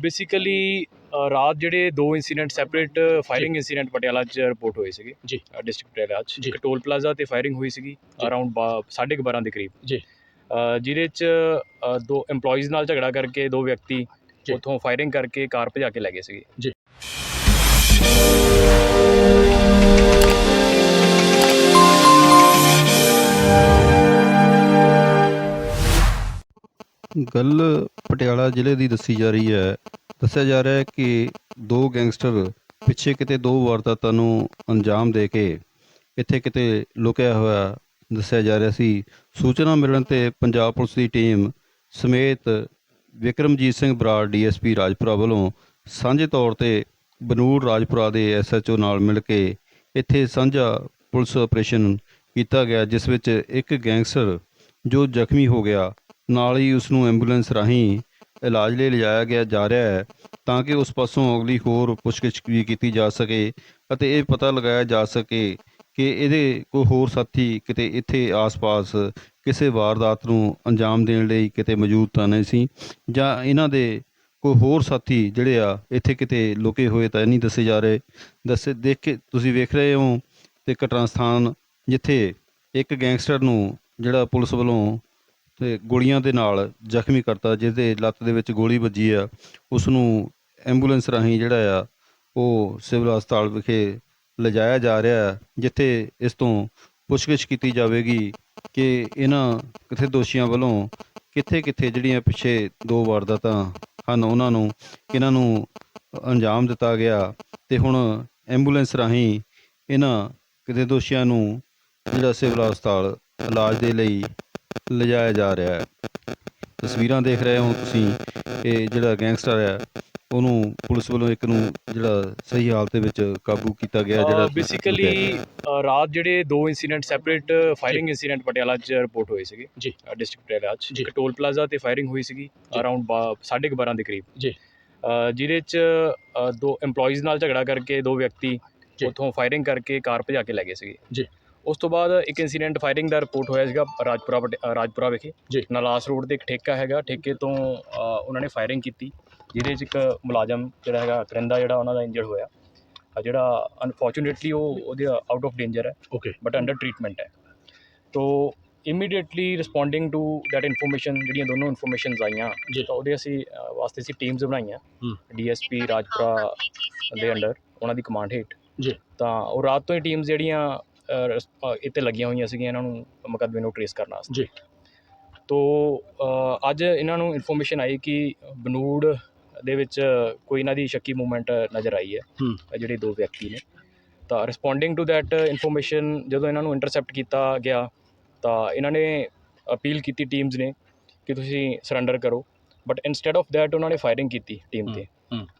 Basically ਰਾਤ ਜਿਹੜੇ ਦੋ incident separate firing incident Patiala 'ਚ ਰਿਪੋਰਟ ਹੋਏ ਸੀਗੇ ਜੀ। ਡਿਸਟ੍ਰਿਕਟ ਪਟਿਆਲਾ 'ਚ। ਇੱਕ ਟੋਲ ਪਲਾਜ਼ਾ ਤੇ ਫਾਇਰਿੰਗ ਹੋਈ ਸੀਗੀ। ਅਰਾਊਂਡ 12:30 ਦੇ ਕਰੀਬ ਜੀ। ਜਿਹਦੇ 'ਚ ਦੋ EMPLOYEES ਨਾਲ ਝਗੜਾ ਕਰਕੇ ਦੋ ਵਿਅਕਤੀ। ਉੱਥੋਂ ਫਾਇਰਿੰਗ ਕਰਕੇ ਕਾਰ ਭਜਾ ਕੇ ਲੈ ਗਏ ਸੀਗੇ ਜੀ। ਗੱਲ ਪਟਿਆਲਾ ਜ਼ਿਲ੍ਹੇ ਦੀ ਦੱਸੀ ਜਾ ਰਹੀ ਹੈ। ਦੱਸਿਆ ਜਾ ਰਿਹਾ ਹੈ ਕਿ ਦੋ ਗੈਂਗਸਟਰ ਪਿੱਛੇ ਕਿਤੇ ਦੋ ਵਾਰਦਾਤਾਂ ਨੂੰ ਅੰਜਾਮ ਦੇ ਕੇ ਇੱਥੇ ਕਿਤੇ ਲੁਕਿਆ ਹੋਇਆ ਦੱਸਿਆ ਜਾ ਰਿਹਾ ਸੀ। ਸੂਚਨਾ ਮਿਲਣ ਤੇ ਪੰਜਾਬ ਪੁਲਿਸ ਦੀ ਟੀਮ ਸਮੇਤ ਵਿਕਰਮਜੀਤ ਸਿੰਘ ਬਰਾੜ, ਡੀਐਸਪੀ ਰਾਜਪੁਰਾ ਵੱਲੋਂ ਸਾਂਝੇ ਤੌਰ ਤੇ ਬਨੂੜ ਰਾਜਪੁਰਾ ਦੇ ਐਸਐਚਓ ਨਾਲ ਮਿਲ ਕੇ ਇੱਥੇ ਸਾਂਝਾ ਪੁਲਿਸ ਆਪਰੇਸ਼ਨ ਕੀਤਾ ਗਿਆ, ਜਿਸ ਵਿੱਚ ਇੱਕ ਗੈਂਗਸਟਰ ਜੋ ਜ਼ਖਮੀ ਹੋ ਗਿਆ ਨਾਲ ਹੀ ਉਸ ਨੂੰ ਐਂਬੂਲੈਂਸ ਰਾਹੀਂ ਇਲਾਜ ਲਈ ਲਿਜਾਇਆ ਗਿਆ ਜਾ ਰਿਹਾ ਹੈ ਤਾਂ ਕਿ ਉਸ ਪਾਸੋਂ ਅਗਲੀ ਹੋਰ ਪੁੱਛਗਿੱਛ ਵੀ ਕੀਤੀ ਜਾ ਸਕੇ ਅਤੇ ਇਹ ਪਤਾ ਲਗਾਇਆ ਜਾ ਸਕੇ ਕਿ ਇਹਦੇ ਕੋਈ ਹੋਰ ਸਾਥੀ ਕਿਤੇ ਇੱਥੇ ਆਸ-ਪਾਸ ਕਿਸੇ ਵਾਰਦਾਤ ਨੂੰ ਅੰਜਾਮ ਦੇਣ ਲਈ ਕਿਤੇ ਮੌਜੂਦ ਤਾਂ ਨਹੀਂ ਸੀ ਜਾਂ ਇਹਨਾਂ ਦੇ ਕੋਈ ਹੋਰ ਸਾਥੀ ਜਿਹੜੇ ਆ ਇੱਥੇ ਕਿਤੇ ਲੁਕੇ ਹੋਏ ਤਾਂ ਨਹੀਂ ਦੱਸੇ ਜਾ ਰਹੇ। ਦੱਸੇ ਦੇਖ ਕੇ ਤੁਸੀਂ ਵੇਖ ਰਹੇ ਹੋ ਤੇ ਘਟਨਾ ਸਥਾਨ ਜਿੱਥੇ ਇੱਕ ਗੈਂਗਸਟਰ ਨੂੰ ਜਿਹੜਾ ਪੁਲਿਸ ਵੱਲੋਂ ਤੇ ਗੋਲੀਆਂ ਦੇ ਨਾਲ ਜ਼ਖਮੀ ਕਰਤਾ, ਜਿਹਦੇ ਲੱਤ ਦੇ ਵਿੱਚ ਗੋਲੀ ਵੱਜੀ ਆ ਉਸ ਨੂੰ ਐਂਬੂਲੈਂਸ ਰਾਹੀਂ ਜਿਹੜਾ ਆ, ਉਹ ਸਿਵਲ ਹਸਪਤਾਲ ਵਿਖੇ ਲਿਜਾਇਆ ਜਾ ਰਿਹਾ ਜਿੱਥੇ ਇਸ ਤੋਂ ਪੁੱਛਗਿੱਛ ਕੀਤੀ ਜਾਵੇਗੀ ਕਿ ਇਹਨਾਂ ਕਿੱਥੇ ਦੋਸ਼ੀਆਂ ਵੱਲੋਂ ਕਿੱਥੇ ਕਿੱਥੇ ਜਿਹੜੀਆਂ ਪਿੱਛੇ ਦੋ ਵਾਰਦਾਤਾਂ ਹਨ, ਉਹਨਾਂ ਨੂੰ ਇਹਨਾਂ ਨੂੰ ਅੰਜਾਮ ਦਿੱਤਾ ਗਿਆ ਤੇ ਹੁਣ ਐਂਬੂਲੈਂਸ ਰਾਹੀਂ ਇਹਨਾਂ ਕਿਤੇ ਦੋਸ਼ੀਆਂ ਨੂੰ ਜਿਹੜਾ ਸਿਵਲ ਹਸਪਤਾਲ ਇਲਾਜ ਦੇ ਲਈ ਲਿਜਾਇਆ ਜਾ ਰਿਹਾ ਹੈ ਤਸਵੀਰਾਂ ਦੇਖ ਰਹੇ ਹੋ ਤੁਸੀਂ ਇਹ ਜਿਹੜਾ ਗੈਂਗਸਟਰ ਹੈ ਉਹਨੂੰ ਪੁਲਿਸ ਵੱਲੋਂ ਇੱਕ ਨੂੰ ਜਿਹੜਾ ਸਹੀ ਹਾਲਤ ਦੇ ਵਿੱਚ ਕਾਬੂ ਕੀਤਾ ਗਿਆ ਜਿਹੜਾ ਬੇਸਿਕਲੀ ਰਾਤ ਜਿਹੜੇ ਦੋ incident separate firing incident Patiala 'ਚ ਰਿਪੋਰਟ ਹੋਏ ਸੀਗੇ ਜੀ। ਡਿਸਟ੍ਰਿਕਟ ਪਟਿਆਲਾ 'ਚ ਟੋਲ ਪਲਾਜ਼ਾ ਤੇ ਫਾਇਰਿੰਗ ਹੋਈ ਸੀਗੀ। ਅਰਾਊਂਡ 12:30 ਦੇ ਕਰੀਬ ਜੀ। ਜਿਹਦੇ 'ਚ ਦੋ EMPLOYEES ਨਾਲ ਝਗੜਾ ਕਰਕੇ ਦੋ ਵਿਅਕਤੀ। ਉੱਥੋਂ ਫਾਇਰਿੰਗ ਕਰਕੇ ਕਾਰ ਭਜਾ ਕੇ ਲੈ ਗਏ ਸੀਗੇ ਜੀ। ਉਸ ਤੋਂ ਬਾਅਦ ਇੱਕ ਇਨਸੀਡੈਂਟ ਫਾਇਰਿੰਗ ਦਾ ਰਿਪੋਰਟ ਹੋਇਆ ਸੀਗਾ ਰਾਜਪੁਰਾ ਅ, ਰਾਜਪੁਰਾ ਵਿਖੇ ਜੀ। ਨਲਾਸ ਰੋਡ ਤੇ ਇੱਕ ਠੇਕਾ ਹੈਗਾ ਠੇਕੇ ਤੋਂ ਅ, ਉਹਨਾਂ ਨੇ ਫਾਇਰਿੰਗ ਕੀਤੀ ਜਿਹਦੇ 'ਚ ਇੱਕ ਮੁਲਾਜ਼ਮ ਜਿਹੜਾ ਹੈਗਾ ਕਰਿੰਦਾ ਜਿਹੜਾ ਉਹਨਾਂ ਦਾ ਇੰਜਰਡ ਹੋਇਆ ਅ, ਜਿਹੜਾ ਅਨਫੋਰਚੂਨੇਟਲੀ ਉਹ ਉਹਦੇ ਆਊਟ ਆਫ ਡੇਂਜਰ ਹੈ ਓਕੇ ਬਟ ਅੰਡਰ ਟ੍ਰੀਟਮੈਂਟ ਹੈ ਤੋ immediately responding to that information ਜਿਹੜੀਆਂ ਦੋਨੋਂ ਇਨਫੋਰਮੇਸ਼ਨਸ ਆਈਆਂ ਜੀ। ਤਾਂ ਉਹਦੇ ਅਸੀਂ ਅ, ਵਾਸਤੇ ਅਸੀਂ ਟੀਮਸ ਬਣਾਈਆਂ ਹੂੰ। ਡੀਐਸਪੀ ਰਾਜਪੁਰਾ ਦੇ ਅੰਡਰ ਉਹਨਾਂ ਦੀ ਕਮਾਂਡ ਹੇਠ ਜੀ। ਤਾਂ ਉਹ ਰਾਤ ਤੋਂ ਹੀ ਟੀਮਸ ਜਿਹੜੀਆਂ ਇੱਥੇ ਲੱਗੀਆਂ ਹੋਈਆਂ ਸੀਗੀਆਂ ਇਹਨਾਂ ਨੂੰ ਮੁਕੱਦਮੇ ਨੂੰ ਟਰੇਸ ਕਰਨ ਵਾਸਤੇ। ਜੀ। ਤੋ ਅੱਜ ਇਹਨਾਂ ਨੂੰ ਇਨਫੋਰਮੇਸ਼ਨ ਆਈ ਕਿ ਬਨੂੜ ਦੇ ਵਿੱਚ ਕੋਈ ਇਹਨਾਂ ਦੀ ਸ਼ੱਕੀ ਮੂਵਮੈਂਟ ਨਜ਼ਰ ਆਈ ਹੈ ਜਿਹੜੇ ਦੋ ਵਿਅਕਤੀ ਨੇ। ਤਾਂ ਰਿਸਪੋਂਡਿੰਗ ਟੂ ਦੈਟ ਇਨਫੋਰਮੇਸ਼ਨ ਜਦੋਂ ਇਹਨਾਂ ਨੂੰ ਇੰਟਰਸੈਪਟ ਕੀਤਾ ਗਿਆ ਤਾਂ ਇਹਨਾਂ ਨੇ ਅਪੀਲ ਕੀਤੀ ਟੀਮਸ ਨੇ ਕਿ ਤੁਸੀਂ ਸਰੈਂਡਰ ਕਰੋ। ਬਟ ਇਨਸਟੈਡ ਆਫ ਦੈਟ ਉਹਨਾਂ ਨੇ ਫਾਇਰਿੰਗ ਕੀਤੀ ਟੀਮ ਤੇ।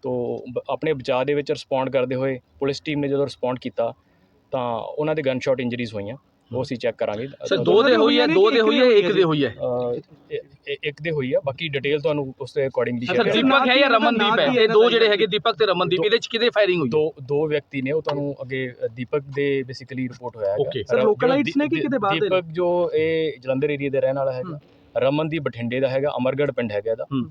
ਤੋ ਆਪਣੇ ਬਚਾਅ ਦੇ ਵਿੱਚ ਰਿਸਪੌਂਡ ਕਰਦੇ ਹੋਏ ਪੁਲਿਸ ਟੀਮ ਨੇ ਜਦੋਂ ਰਿਸਪੌਂਡ ਕੀਤਾ ਤਾਂ ਉਹਨਾਂ ਦੇ ਗਨ ਸ਼ਾਟ ਇੰਜਰੀਜ਼ ਹੋਈਆਂ। ਉਹ ਅਸੀਂ ਚੈੱਕ ਕਰਾਂਗੇ। ਸਰ ਦੋ ਦੇ ਹੋਈ ਹੈ ਦੋ ਦੇ ਹੋਈ ਹੈ ਇੱਕ ਦੇ ਹੋਈ ਹੈ। ਅ, ਇ- ਇ- ਇੱਕ ਦੇ ਹੋਈ ਆ ਬਾਕੀ ਡਿਟੇਲ ਤੁਹਾਨੂੰ ਉਸ ਦੇ ਅਕੋਰਡਿੰਗਲੀ ਸਰ ਸ਼ੇਅਰ ਦੀਪਕ ਹੈ ਜਾਂ ਰਮਨਦੀਪ ਹੈ? ਇਹ ਦੋ ਜਿਹੜੇ ਹੈਗੇ ਦੀਪਕ ਤੇ ਰਮਨਦੀਪ ਇਹਦੇ ਚ ਕਿਹਦੇ ਫਾਇਰਿੰਗ ਹੋਈ? ਦੋ ਦੋ ਵਿਅਕਤੀ ਨੇ ਉਹ ਤੁਹਾਨੂੰ ਅੱਗੇ ਅ, ਦੀਪਕ ਦੇ ਬੇਸਿਕਲੀ ਰਿਪੋਰਟ ਹੋਇਆ ਹੈਗਾ। Okay. Sir, ਰ- localites ਨੇ ਕਿ ਦੀ- ਕਿਤੇ ਬਾਹਰ ਦੇ ਨੇ? ਦੀਪਕ ਜੋ ਇਹ ਜਲੰਧਰ ਏਰੀਆ ਦੇ ਰਹਿਣ ਵਾਲਾ ਹੈਗਾ ਰਮਨ ਦੀ ਬਠਿੰਡੇ ਦਾ ਹੈਗਾ ਅਮਰਗੜ੍ਹ ਪਿੰਡ ਹੈਗਾ ਇਹਦਾ। ਹੂੰ।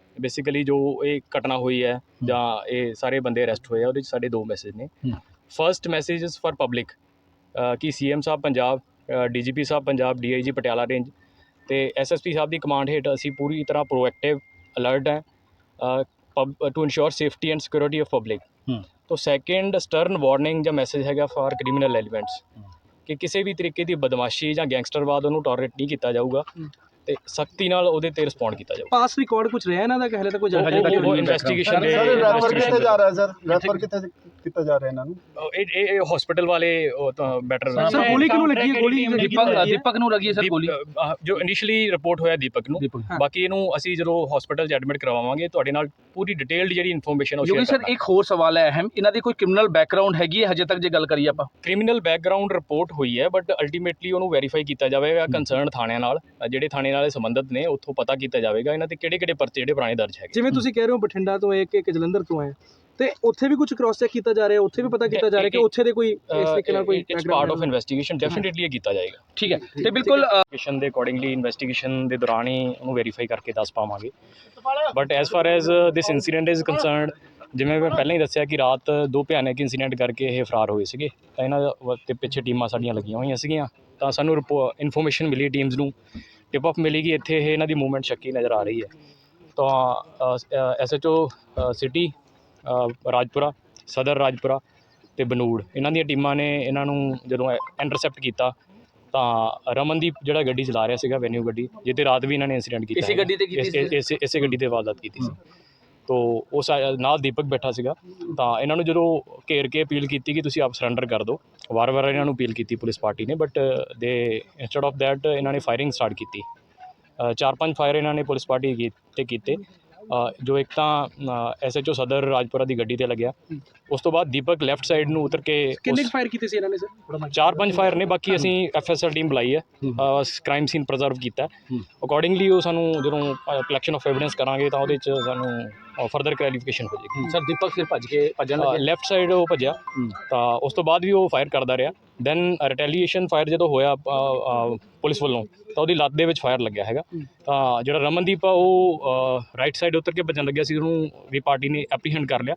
ਬੇਸਿਕਲੀ ਜੋ ਇਹ ਘਟਨਾ ਹੋਈ ਹੈ ਜਾਂ ਇਹ ਸਾਰੇ ਬੰਦੇ ਅਰੈਸਟ ਹੋਏ ਆ ਉਹਦੇ ਚ ਸਾਡੇ ਦੋ ਮੈਸੇਜ ਨੇ। First message is for public ਕਿ ਸੀਐਮ ਸਾਹਿਬ ਪੰਜਾਬ ਡੀਜੀਪੀ ਸਾਹਿਬ ਪੰਜਾਬ ਡੀਆਈਜੀ ਪਟਿਆਲਾ ਰੇਂਜ ਤੇ ਐਸਐਸਪੀ ਸਾਹਿਬ ਦੀ ਕਮਾਂਡ ਹੇਠ ਅਸੀਂ ਪੂਰੀ ਤਰ੍ਹਾਂ ਪ੍ਰੋਐਕਟਿਵ ਅਲਰਟ ਹੈ to ensure safety and security of public. ਤੋ ਸੈਕੰਡ ਸਟਰਨ ਵਾਰਨਿੰਗ ਜਾਂ ਮੈਸੇਜ ਹੈਗਾ ਫਾਰ ਕ੍ਰਿਮੀਨਲ ਐਲੀਮੈਂਟਸ। ਕਿ ਕਿਸੇ ਵੀ ਤਰੀਕੇ ਦੀ ਬਦਮਾਸ਼ੀ ਜਾਂ ਗੈਂਗਸਟਰਵਾਦ ਉਹਨੂੰ ਟੋਲਰੇਟ ਨਹੀਂ ਕੀਤਾ ਜਾਊਗਾ। ਤੇ ਸਖਤੀ ਨਾਲ ਉਹਦੇ ਤੇ ਰਿਸਪੌਂਡ ਕੀਤਾ ਜਾਊ। ਪਾਸ ਰਿਕਾਰਡ ਕੁਝ ਰਿਹਾ ਇਹਨਾਂ ਦਾ ਕਿ ਹਲੇ ਤੱਕ ਕੋਈ ਉਹ- ਜਾਣਕਾਰੀ ਉਹ- ਇਨਵੈਸਟੀਗੇਸ਼ਨ ਦੇ ਸਰ ਰੈਫਰ ਕਿੱਥੇ ਜਾ ਰਿਹਾ ਹੈ ਸਰ ਰੈਫਰ ਕਿੱਥੇ ਕੀਤਾ ਜਾ ਰਿਹਾ ਇਹਨਾਂ ਨੂੰ? ਇਹ ਇਹ ਹਸਪੀਟਲ ਵਾਲੇ ਬੈਟਰ ਸਰ ਗੋਲੀ ਕਿਉਂ ਲੱਗੀ ਹੈ? ਗੋਲੀ ਦੀਪਕ ਦੀਪਕ ਨੂੰ ਲੱਗੀ ਹੈ ਸਰ ਗੋਲੀ। ਜੋ ਇਨੀਸ਼ੀਅਲੀ ਰਿਪੋਰਟ ਹੋਇਆ ਦੀਪਕ ਨੂੰ। ਬਾਕੀ ਇਹਨੂੰ ਅਸੀਂ ਜਦੋਂ ਹਸਪੀਟਲ 'ਚ ਐਡਮਿਟ ਕਰਵਾਵਾਂਗੇ ਤੁਹਾਡੇ ਨਾਲ ਪੂਰੀ ਡਿਟੇਲਡ ਜਿਹੜੀ ਇਨਫੋਰਮੇਸ਼ਨ ਉਹ ਸ਼ੇਅਰ ਸਰ ਇੱਕ ਹੋਰ ਸਵਾਲ ਹੈ ਅਹਿਮ। ਇਹਨਾਂ ਦੀ ਕੋਈ ਕ੍ਰਿਮੀਨਲ ਬੈਕਗ੍ਰਾਉਂਡ ਹੈਗੀ ਹੈ? ਹਜੇ ਤੱਕ ਜੇ ਗੱਲ ਕਰੀਏ ਆਪਾਂ। ਕ੍ਰਿਮੀਨਲ ਬੈਕਗ੍ਰਾਉਂਡ ਰਿਪੋਰਟ ਹੋਈ ਹੈ ਬਟ ਅਲਟੀਮੇਟਲੀ ਉਹਨੂੰ ਵੈਰੀਫਾਈ ਕੀਤਾ ਜਾਵੇਗਾ ਕੰਸਰਨ ਥਾਣਿਆਂ ਨਾਲ ਜਿਹੜੇ ਥਾਣੇ ਨਾਲ ਇਹ ਸੰਬੰਧਿਤ ਨੇ ਉੱਥੋਂ ਪਤਾ ਕੀਤਾ ਜਾਵੇਗਾ ਇਹਨਾਂ ਤੇ ਕਿਹੜੇ ਕਿਹੜੇ ਪਰਚੇ ਜਿਹੜੇ ਪੁਰਾਣੇ ਦਰਜ ਹੈਗੇ। ਜਿਵੇਂ ਤੁਸੀਂ ਕਹਿ ਰਹੇ ਹੋ ਬਠਿੰਡਾ ਤੋਂ ਇੱਕ ਇੱਕ ਜਲੰਧਰ ਤੋਂ ਹੈ। ਤੇ ਉੱਥੇ ਵੀ ਕੁਝ ਕ੍ਰਾਸ ਚੈੱਕ ਕੀਤਾ ਜਾ ਰਿਹਾ ਉੱਥੇ ਵੀ ਪਤਾ ਕੀਤਾ ਜਾ ਰਿਹਾ ਕਿ ਉੱਥੇ ਦੇ ਕੋਈ ਇਸ ਤਰੀਕੇ ਨਾਲ ਕੋਈ it's part of investigation definitely ਇਹ ਕੀਤਾ ਜਾਏਗਾ। ਠੀਕ ਹੈ। ਤੇ ਬਿਲਕੁਲ ਇਨਵੈਸਟੀਗੇਸ਼ਨ ਦੇ ਅਕੋਰਡਿੰਗਲੀ ਇਨਵੈਸਟੀਗੇਸ਼ਨ ਦੇ ਦੌਰਾਨ ਹੀ ਉਹਨੂੰ ਵੈਰੀਫਾਈ ਕਰਕੇ ਦੱਸ ਪਾਵਾਂਗੇ। But as far as this incident is concerned ਜਿਵੇਂ ਮੈਂ ਪਹਿਲਾਂ ਹੀ ਦੱਸਿਆ ਕਿ ਰਾਤ ਦੋ ਭਿਆਨਕ ਇਨਸੀਡੈਂਟ ਕਰਕੇ ਇਹ ਫਰਾਰ ਹੋਏ ਸੀਗੇ ਤਾਂ ਇਹਨਾਂ ਦਾ ਪਿੱਛੇ ਟੀਮਾਂ ਸਾਡੀਆਂ ਲੱਗੀਆਂ ਹੋਈਆਂ ਸੀਗੀਆਂ ਤਾਂ ਸਾਨੂੰ ਇਨਫੋਰਮੇਸ਼ਨ ਮਿਲੀ ਟੀਮਸ ਨੂੰ। ਟਿਪ ਆਫ ਮਿਲੀ ਕਿ ਇੱਥੇ ਇਹ ਇਹਨਾਂ ਦੀ ਮੂਵਮੈਂਟ ਸ਼ੱਕੀ ਨਜ਼ਰ ਆ ਰਹੀ ਹੈ ਤਾਂ ਐਸਐਚਓ ਸਿਟੀ ਰਾਜਪੁਰਾ ਸਦਰ ਰਾਜਪੁਰਾ ਤੇ ਬਨੂੜ ਇਹਨਾਂ ਦੀਆਂ ਟੀਮਾਂ ਨੇ ਇਹਨਾਂ ਨੂੰ ਜਦੋਂ ਇੰਟਰਸੈਪਟ ਕੀਤਾ ਤਾਂ ਰਮਨਦੀਪ ਜਿਹੜਾ ਗੱਡੀ ਚਲਾ ਰਿਹਾ ਸੀਗਾ ਵੈਨਿਊ ਗੱਡੀ ਜਿੱਤੇ ਰਾਤ ਵੀ ਇਹਨਾਂ ਨੇ ਇਨਸੀਡੈਂਟ ਕੀਤਾ ਇਸੇ। ਗੱਡੀ ਤੇ ਕੀਤੀ ਸੀ? ਇਸੇ ਗੱਡੀ ਤੇ ਵਾਰਦਾਤ ਕੀਤੀ ਸੀ ਤੋ ਉਸ ਨਾਲ ਦੀਪਕ ਬੈਠਾ ਸੀਗਾ। ਤਾਂ ਇਹਨਾਂ ਨੂੰ ਜਦੋਂ ਘੇਰ ਕੇ ਅਪੀਲ ਕੀਤੀ ਕਿ ਤੁਸੀਂ ਆਪ ਸਰੈਂਡਰ ਕਰ ਦਿਓ, ਵਾਰ-ਵਾਰ ਇਹਨਾਂ ਨੂੰ ਅਪੀਲ ਕੀਤੀ ਪੁਲਿਸ ਪਾਰਟੀ ਨੇ but they instead of that ਇਹਨਾਂ ਨੇ ਫਾਇਰਿੰਗ ਸਟਾਰਟ ਕੀਤੀ। ਚਾਰ ਪੰਜ ਫਾਇਰ ਇਹਨਾਂ ਨੇ ਪੁਲਿਸ ਪਾਰਟੀ ਕੀ- ਤੇ ਕੀਤੇ। ਜੋ ਇੱਕ ਤਾਂ ਐਸਐਚਓ ਸਦਰ ਰਾਜਪੁਰਾ ਦੀ ਗੱਡੀ ਤੇ ਲੱਗਿਆ। ਉਸ ਤੋਂ ਬਾਅਦ ਦੀਪਕ ਲੈਫਟ ਸਾਈਡ ਨੂੰ ਉਤਰ ਕੇ ਕਿੰਨੇ ਫਾਇਰ ਕੀਤੇ ਸੀ ਇਹਨਾਂ ਨੇ ਸਰ ਚਾਰ ਪੰਜ ਫਾਇਰ ਨੇ ਬਾਕੀ ਅਸੀਂ ਐਫਐਸਐਲ ਟੀਮ ਬੁਲਾਈ ਹੈ। ਕ੍ਰਾਈਮ ਸੀਨ ਪ੍ਰੀਜ਼ਰਵ ਕੀਤਾ ਅਕੋਰਡਿੰਗਲੀ ਉਹ ਸਾਨੂੰ ਜਦੋਂ ਕਲੈਕਸ਼ਨ ਆਫ ਐਵੀਡੈਂਸ ਕਰਾਂਗੇ ਤਾਂ ਉਹਦੇ ਚ ਸਾਨੂੰ ਫਰਦਰ ਕਲੈਰੀਫਿਕੇਸ਼ਨ ਹੋ ਜਾਏਗੀ। ਸਰ ਦੀਪਕ ਫਿਰ ਭੱਜ ਕੇ ਭੱਜਣ ਲੱਗੇ? ਲੈਫਟ ਸਾਈਡ ਉਹ ਭੱਜਿਆ। ਤਾਂ ਉਸ ਤੋਂ ਬਾਅਦ ਵੀ ਉਹ ਫਾਇਰ ਕਰਦਾ ਰਿਹਾ। ਦੈਨ ਰਿਟੈਲੀਏਸ਼ਨ ਫਾਇਰ ਜਦੋਂ ਹੋਇਆ ਪੁਲਿਸ ਵੱਲੋਂ ਤਾਂ ਉਹਦੀ ਲੱਤ ਦੇ ਵਿੱਚ ਫਾਇਰ ਲੱਗਿਆ ਹੈਗਾ। ਤਾਂ ਜਿਹੜਾ ਰਮਨਦੀਪ ਆ ਉਹ ਰਾਈਟ ਸਾਈਡ ਉਤਰ ਕੇ ਭੱਜਣ ਲੱਗਿਆ ਸੀ। ਉਹਨੂੰ ਵੀ ਪਾਰਟੀ ਨੇ ਐਪਰੀਹੈਂਡ ਕਰ ਲਿਆ।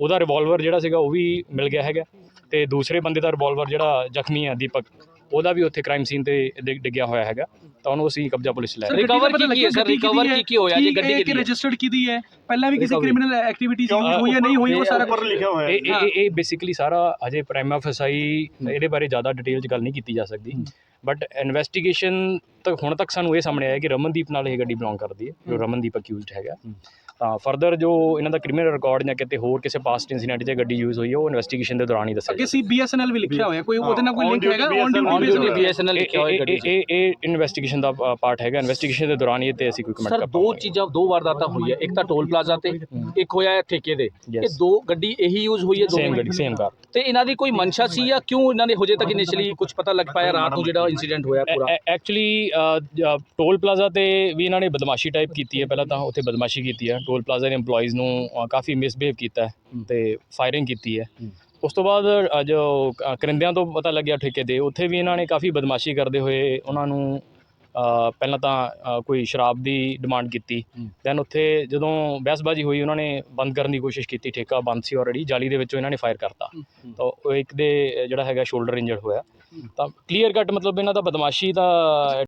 ਉਹਦਾ ਰਿਵਾਲਵਰ ਜਿਹੜਾ ਸੀਗਾ ਉਹ ਵੀ ਮਿਲ ਗਿਆ ਹੈਗਾ ਤੇ ਦੂਸਰੇ ਬੰਦੇ ਦਾ ਰਿਵਾਲਵਰ ਜਿਹੜਾ ਜ਼ਖਮੀ ਆ ਦੀਪਕ ਉਹਦਾ ਵੀ ਉੱਥੇ ਕ੍ਰਾਈਮ ਸੀਨ ਤੇ ਡਿੱਗ- ਡਿੱਗਿਆ ਹੋਇਆ ਹੈਗਾ ਤਾਂ ਉਹਨੂੰ ਅਸੀਂ ਕਬਜ਼ਾ ਪੁਲਿਸ ਲੈ ਰਹੇ Recover ਕੀ ਕੀ ਹੈ ਸਰ? Recover ਕੀ ਕੀ ਹੋਇਆ ਜੀ? ਗੱਡੀ ਕਿ ਕਿਹਦੀ ਹੈ? ਰਜਿਸਟਰਡ ਕਿਹਦੀ ਹੈ ਪਹਿਲਾਂ ਵੀ ਕਿਸੇ Recovery। ਕ੍ਰਿਮੀਨਲ ਐਕਟੀਵਿਟੀ ਹੋਈ ਹੈ ਨਹੀਂ ਹੋਈ ਉਹ ਸਾਰਾ ਉੱਪਰ ਲਿਖਿਆ ਹੋਇਆ ਹੈ ਇਹ ਇਹ- ਇਹ ਇਹ ਬੇਸਿਕਲੀ ਸਾਰਾ ਅਜੇ ਪ੍ਰਾਈਮਾ ਫਸਾਈ ਇਹਦੇ ਬਾਰੇ ਜ਼ਿਆਦਾ ਡਿਟੇਲ 'ਚ ਗੱਲ ਨਹੀਂ ਕੀਤੀ ਜਾ ਸਕਦੀ ਬਟ ਇਨਵੈਸਟੀਗੇਸ਼ਨ ਤੱਕ ਹੁਣ ਤੱਕ ਸਾਨੂੰ ਇਹ ਸਾਹਮਣੇ ਆਇਆ ਕਿ ਰਮਨਦੀਪ ਨਾਲ ਇਹ ਗੱਡੀ ਬਿਲੋਂਗ ਕਰਦੀ ਹੈ ਜੋ ਰਮਨਦੀਪ ਅਕਿਊਜ਼ਡ ਹੈਗਾ। ਤਾਂ ਫਰਦਰ ਜੋ ਇਹਨਾਂ ਦਾ ਕ੍ਰਿਮੀਨਲ ਰਿਕਾਰਡ ਜਾਂ ਕਿਤੇ ਹੋਰ ਕਿਸੇ ਪਾਸਟ ਇਨਸੀਡੈਂਟ 'ਚ ਗੱਡੀ ਯੂਜ਼ ਹੋਈ ਹੈ ਉਹ ਇਨਵੈਸਟੀਗੇਸ਼ਨ ਦੇ ਦੌਰਾਨ ਹੀ ਦੱਸਿਆ ਅੱਗੇ ਸੀ BSNL ਵੀ ਲਿਖਿਆ ਹੋਇਆ ਕੋਈ ਉਹਦੇ ਨਾਲ ਕੋਈ ਲਿੰਕ ਹੈਗਾ? ਔਨ ਡਿਊਟੀ ਇਹ- ਲਿਖਿਆ ਹੋਇਆ। ਗੱਡੀ 'ਚ। ਇਹ ਇਹ ਇਨਵੈਸਟੀਗੇਸ਼ਨ ਦਾ ਪਾਰਟ ਹੈਗਾ। ਇਨਵੈਸਟੀਗੇਸ਼ਨ ਦੇ ਦੌਰਾਨ ਹੀ ਤੇ ਅਸੀਂ ਕੋਈ ਕਮੈਂਟ ਸਰ ਕਰ ਦੋ ਪਾਵਾਂਗੇ। ਚੀਜ਼ਾਂ ਦੋ ਵਾਰਦਾਤਾਂ ਹੋਈਆਂ ਇੱਕ ਤਾਂ ਟੋਲ ਪਲਾਜ਼ਾ ਤੇ ਇੱਕ ਹੋਇਆ ਹੈ ਠੇਕੇ ਦੇ ਇਹ. ਦੋ ਗੱਡੀ ਇਹੀ ਯੂਜ਼ ਹੋਈ ਹੈ ਸੇਮ ਦੋ ਗੱਡੀ ਸੇਮ ਕਾਰ ਤੇ ਇਹਨਾਂ ਦੀ ਕੋਈ ਮਨਸ਼ਾ ਸੀ ਜਾਂ ਕਿਉਂ ਇਹਨਾਂ ਨੇ ਹਜੇ ਤੱਕ ਇਨੀਸ਼ੀਅਲੀ ਕੁਝ ਪਤਾ ਲੱਗ ਪਾਇਆ ਰਾਤ ਨੂੰ ਜਿਹੜਾ ਇਨਸੀਡੈਂਟ ਹੋਇਆ ਪੂਰਾ? ਐਕਚੁਅਲੀ ਟੋਲ ਪਲਾਜ਼ਾ ਤੇ ਵੀ ਇਹਨਾਂ ਨੇ ਬਦਮਾਸ਼ੀ ਟਾਈਪ ਕੀਤੀ ਹੈ। ਪਹਿਲਾਂ ਤਾਂ ਉੱਥੇ ਬਦਮਾਸ਼ੀ ਕੀਤੀ ਹੈ। ਟੋਲ ਪਲਾਜ਼ਾ ਦੇ EMPLOYEES ਨੂੰ ਅ, ਕਾਫੀ ਮਿਸਬਿਹੇਵ ਕੀਤਾ ਹੈ ਤੇ ਫਾਇਰਿੰਗ ਕੀਤੀ ਹੈ। ਉਸ ਤੋਂ ਬਾਅਦ ਅ, ਜੋ ਕਰਿੰਦਿਆਂ ਤੋਂ ਪਤਾ ਲੱਗਿਆ ਠੇਕੇ ਦੇ ਉੱਥੇ ਵੀ ਇਹਨਾਂ ਨੇ ਕਾਫੀ ਬਦਮਾਸ਼ੀ ਕਰਦੇ ਹੋਏ ਉਹਨਾਂ ਨੂੰ ਅ, ਪਹਿਲਾਂ ਤਾਂ ਅ, ਕੋਈ ਸ਼ਰਾਬ ਦੀ ਡਿਮਾਂਡ ਕੀਤੀ। ਦੈਨ ਉੱਥੇ ਜਦੋਂ ਬਹਿਸਬਾਜ਼ੀ ਹੋਈ ਉਹਨਾਂ ਨੇ ਬੰਦ ਕਰਨ ਦੀ ਕੋਸ਼ਿਸ਼ ਕੀਤੀ। ਠੇਕਾ ਬੰਦ ਸੀ ਆਲਰੇਡੀ ਜਾਲੀ ਦੇ ਵਿੱਚੋਂ ਇਹਨਾਂ ਨੇ ਫਾਇਰ ਕਰਤਾ। ਤਾਂ ਉਹ ਇੱਕ ਦੇ ਜਿਹੜਾ ਹੈਗਾ ਸ਼ੋਲਡਰ ਇੰਜਰਡ ਹੋਇਆ। ਤਾਂ ਕਲੀਅਰ ਕੱਟ ਮਤਲਬ ਇਹਨਾਂ ਦਾ ਬਦਮਾਸ਼ੀ ਦਾ